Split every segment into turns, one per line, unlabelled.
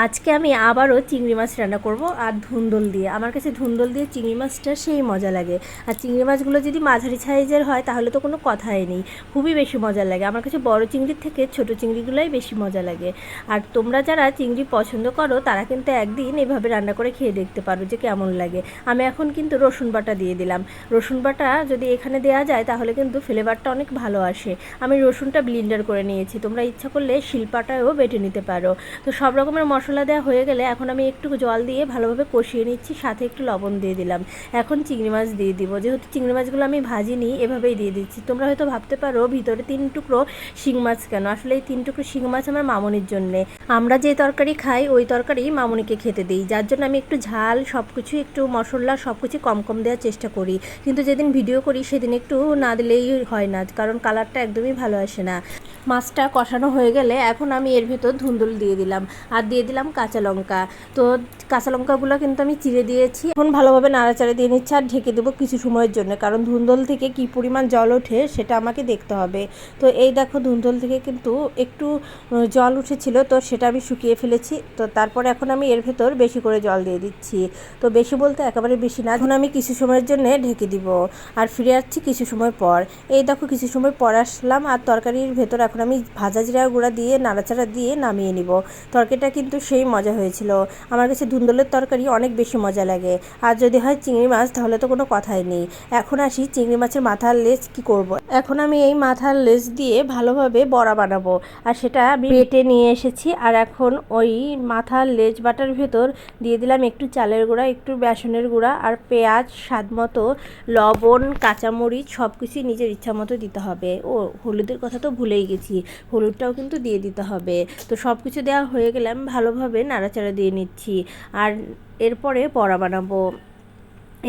আজকে আমি আবারও চিংড়ি মাছ রান্না করব আর ধুন্দল দিয়ে। আমার কাছে ধুন্দল দিয়ে চিংড়ি মাছটা সেই মজা লাগে। আর চিংড়ি মাছগুলো যদি মাঝারি সাইজের হয়, তাহলে তো কোনো কথাই নেই। খুবই বেশি মজা লাগে। আমার কাছে বড় চিংড়ির থেকে ছোট চিংড়িগুলোই বেশি মজা লাগে। আর তোমরা যারা চিংড়ি পছন্দ করো, তারা কিন্তু একদিন এভাবে রান্না করে খেয়ে দেখতে পারো যে কেমন লাগে। আমি এখন কিন্তু রসুন বাটা দিয়ে দিলাম। রসুন বাটা যদি এখানে দেওয়া যায়, তাহলে কিন্তু ফ্লেভারটা অনেক ভালো আসে। আমি রসুনটা ব্লিন্ডার করে নিয়েছি। তোমরা ইচ্ছা করলে শিলপাটায়ও বেটে নিতে পারো। তো সব রকমের মশলা দেওয়া হয়ে গেলে এখন আমি একটু জল দিয়ে ভালোভাবে কষিয়ে নিচ্ছি, সাথে একটু লবণ দিয়ে দিলাম। এখন চিংড়ি মাছ দিয়ে দিব। যেহেতু চিংড়ি মাছগুলো আমি ভাজিনি, এভাবেই দিয়ে দিচ্ছি। তোমরা হয়তো ভাবতে পারো, ভিতরে তিন টুকরো শিং মাছ কেন? আসলে এই তিন টুকরো শিং মাছ আমার মামনির জন্যে। আমরা যে তরকারি খাই, ওই তরকারি মামনিকে খেতে দিই। যার জন্য আমি একটু ঝাল সব কিছু একটু মশলা সব কিছু কম কম দেওয়ার চেষ্টা করি। কিন্তু যেদিন ভিডিও করি, সেদিন একটু না দিলেই হয় না, কারণ কালারটা একদমই ভালো আসে না। মাছটা কষানো হয়ে গেলে এখন আমি এর ভেতর ধুন্দুল দিয়ে দিলাম। আর দিয়ে দিলাম কাঁচা লঙ্কা। তো কাঁচা লঙ্কাগুলো কিন্তু আমি চিড়ে দিয়েছি। এখন ভালোভাবে নাড়াচাড়া দিয়ে নিচ্ছি আর ঢেকে দেবো কিছু সময়ের জন্য। কারণ ধুন্দল থেকে কি পরিমাণ জল ওঠে সেটা আমাকে দেখতে হবে। তো এই দেখো ধুন্দল থেকে কিন্তু একটু জল উঠেছিল। তো সেটা আমি শুকিয়ে ফেলেছি। তো তারপর এখন আমি এর ভেতর বেশি করে জল দিয়ে দিচ্ছি। তো বেশি বলতে একেবারে বেশি না। এখন আমি কিছু সময়ের জন্য ঢেকে দিব। আর ফিরে আসছি কিছু সময় পর। এই দেখো কিছু সময় পর আসলাম আর তরকারির ভেতর এখন আমি ভাজা জিরা গুঁড়া দিয়ে, নাড়াচাড়া দিয়ে নামিয়ে নিব। তরকারিটা কিন্তু সেই মজা হয়েছিল। আমার কাছে ধুন্দলের তরকারি অনেক বেশি মজা লাগে। আর যদি হয় চিংড়ি মাছ, তাহলে তো কোনো কথাই নেই। এখন আসি চিংড়ি মাছের মাথার লেজ কি করব। এখন আমি এই মাথার লেজ দিয়ে ভালোভাবে বড়া বানাবো। আর সেটা আমি বেটে নিয়ে এসেছি। আর এখন ওই মাথার লেজ বাটার ভেতর দিয়ে দিলাম একটু চালের গুঁড়া, একটু বেসনের গুঁড়া আর পেঁয়াজ, স্বাদ মতো লবণ, কাঁচামরিচ সব কিছুই নিজের ইচ্ছা মতো দিতে হবে। ও, হলুদের কথা তো ভুলেই গেছি। হলুদটাও কিন্তু দিয়ে দিতে হবে। তো সব কিছু দেওয়া হয়ে গেলে আমি ভালোভাবে নাড়াচাড়া দিয়ে নিচ্ছি। আর এরপরে বড়া বানাবো।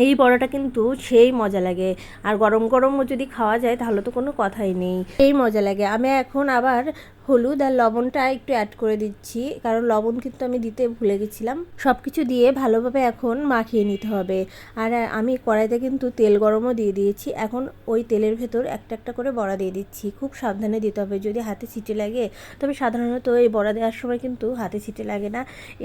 এই বড়াটা কিন্তু সেই মজা লাগে। আর গরম গরমও যদি খাওয়া যায় তাহলে তো কোনো কথাই নেই। সেই মজা লাগে। আমি এখন আবার হলুদ আর লবণটা একটু অ্যাড করে দিচ্ছি, কারণ লবণ কিন্তু আমি দিতে ভুলে গেছিলাম। সব কিছু দিয়ে ভালোভাবে এখন মাখিয়ে নিতে হবে। আর আমি কড়াইতে কিন্তু তেল গরমও দিয়ে দিয়েছি। এখন ওই তেলের ভেতর একটা একটা করে বড়া দিয়ে দিচ্ছি। খুব সাবধানে দিতে হবে। যদি হাতে ছিটে লাগে, তবে সাধারণত এই বড়া দেওয়ার সময় কিন্তু হাতে ছিটে লাগে না।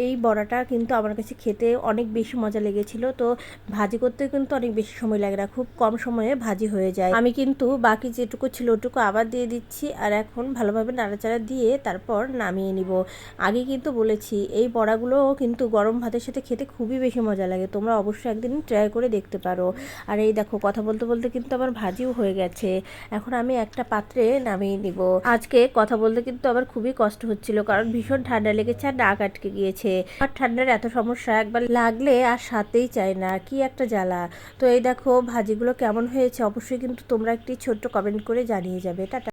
এই বড়াটা কিন্তু আমার কাছে খেতে অনেক বেশি মজা লেগেছিল। তো ভাজি করতে কিন্তু অনেক বেশি সময় লাগে না। খুব কম সময়ে ভাজি হয়ে যায়। আমি কিন্তু বাকি যেটুকু ছিল ওটুকু আবার দিয়ে দিচ্ছি। আর এখন ভালোভাবে নাড়াচাড়া দিয়ে তারপর নামিয়ে নিব। আগে কিন্তু বলেছি, এই বড়াগুলোও কিন্তু গরম ভাতের সাথে খেতে খুবই বেশি মজা লাগে। তোমরা অবশ্যই একদিন ট্রাই করে দেখতে পারো। আর এই দেখো, কথা বলতে বলতে কিন্তু আমার ভাজিও হয়ে গেছে। এখন আমি একটা পাত্রে নামিয়ে নিব। আজকে কথা বলতে কিন্তু আবার খুবই কষ্ট হচ্ছিল, কারণ ভীষণ ঠান্ডা লেগেছে আর নাক আটকে গিয়েছে। আর ঠান্ডার এত সমস্যা, একবার লাগলে আর সাথেই চায় না, কি একটা জ্বালা। তো এই দেখো, ভাজিগুলো কেমন হয়েছে অবশ্যই কিন্তু তোমরা একটি ছোট্ট কমেন্ট করে জানিয়ে যাবে। টাটা।